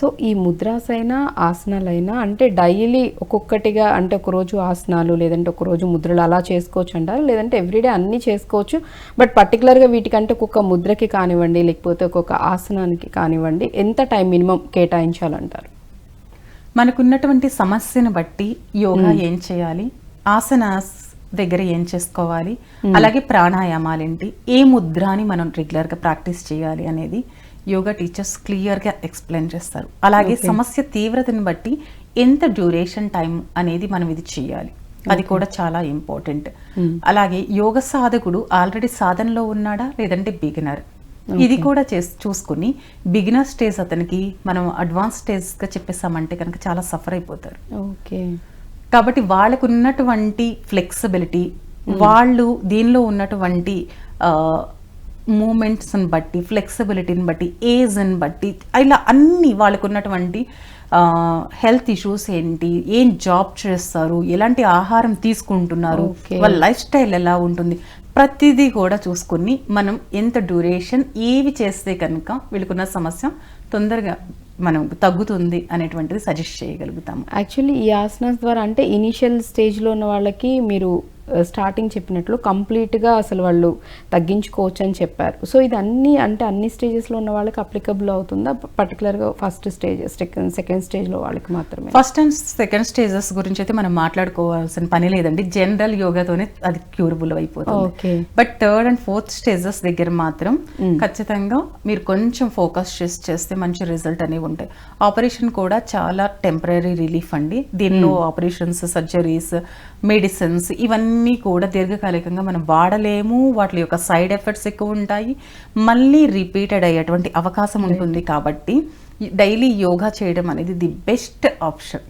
So ఈ ముద్రాసైనా ఆసనాలైనా అంటే daily ఒక్కొక్కటిగా అంటే ఒక రోజు ఆసనాలు లేదంటే ఒక రోజు ముద్రలు అలా చేసుకోవచ్చు అంటారు లేదంటే ఎవ్రీడే అన్నీ చేసుకోవచ్చు. బట్ పర్టికులర్గా వీటికంటే ఒక్కొక్క ముద్రకి కానివ్వండి లేకపోతే ఒక్కొక్క ఆసనానికి కానివ్వండి ఎంత టైం మినిమం కేటాయించాలంటారు? మనకున్నటువంటి సమస్యను బట్టి యోగా ఏం చేయాలి? ఆసనాస్ దగ్గర ఏం చేసుకోవాలి? అలాగే ప్రాణాయామాలేంటి? ఏ ముద్రాని మనం రెగ్యులర్గా ప్రాక్టీస్ చేయాలి అనేది యోగా టీచర్స్ క్లియర్గా ఎక్స్ప్లెయిన్ చేస్తారు. అలాగే సమస్య తీవ్రతను బట్టి ఎంత డ్యూరేషన్ టైం అనేది మనం ఇది చేయాలి. అది కూడా చాలా ఇంపార్టెంట్. అలాగే యోగ సాధకుడు ఆల్రెడీ సాధనలో ఉన్నాడా లేదంటే బిగినర్? ఇది కూడా చేస్ చూసుకుని బిగినర్ స్టేజ్ అతనికి మనం అడ్వాన్స్ స్టేజ్గా చెప్పేసామంటే కనుక చాలా సఫర్ అయిపోతారు. ఓకే. కాబట్టి వాళ్ళకు ఉన్నటువంటి ఫ్లెక్సిబిలిటీ వాళ్ళు దీనిలో ఉన్నటువంటి మూమెంట్స్ని బట్టి ఫ్లెక్సిబిలిటీని బట్టి ఏజ్ని బట్టి ఇలా అన్ని వాళ్ళకు ఉన్నటువంటి హెల్త్ ఇష్యూస్ ఏంటి ఏం జాబ్ చేస్తారు ఎలాంటి ఆహారం తీసుకుంటున్నారు. వాళ్ళ లైఫ్ స్టైల్ ఎలా ఉంటుంది ప్రతిదీ కూడా చూసుకుని మనం ఎంత డ్యూరేషన్ ఏవి చేస్తే కనుక వీళ్ళకున్న సమస్య తొందరగా మనం తగ్గుతుంది అనేటువంటిది సజెస్ట్ చేయగలుగుతాము యాక్చువల్లీ ఈ ఆసనాస్ ద్వారా అంటే ఇనిషియల్ స్టేజ్లో ఉన్న వాళ్ళకి మీరు స్టార్టింగ్ చెప్పినట్లు కంప్లీట్గా అసలు వాళ్ళు తగ్గించుకోవచ్చు అని చెప్పారు. సో ఇది అన్ని అంటే అన్ని స్టేజెస్లో ఉన్న వాళ్ళకి అప్లికబుల్ అవుతుందా? పర్టికులర్గా ఫస్ట్ స్టేజ్ సెకండ్ సెకండ్ స్టేజ్లో వాళ్ళకి మాత్రమే? ఫస్ట్ అండ్ సెకండ్ స్టేజెస్ గురించి అయితే మనం మాట్లాడుకోవాల్సిన పని లేదండి. జనరల్ యోగాతోనే అది క్యూరబుల్ అయిపోతుంది. Okay. But third and fourth stages దగ్గర మాత్రం ఖచ్చితంగా మీరు కొంచెం ఫోకస్ చేసి చేస్తే మంచి రిజల్ట్ అనేవి ఉంటాయి. ఆపరేషన్ కూడా చాలా టెంపరీ రిలీఫ్ అండి. దీనిలో ఆపరేషన్స్ సర్జరీస్ మెడిసిన్స్ ఇవన్నీ కూడా దీర్ఘకాలికంగా మనం వాడలేము. వాటి యొక్క సైడ్ ఎఫెక్ట్స్ ఎక్కువ ఉంటాయి. మళ్ళీ రిపీటెడ్ అయ్యేటువంటి అవకాశం ఉంటుంది కాబట్టి డైలీ యోగా చేయడం అనేది ది బెస్ట్ ఆప్షన్.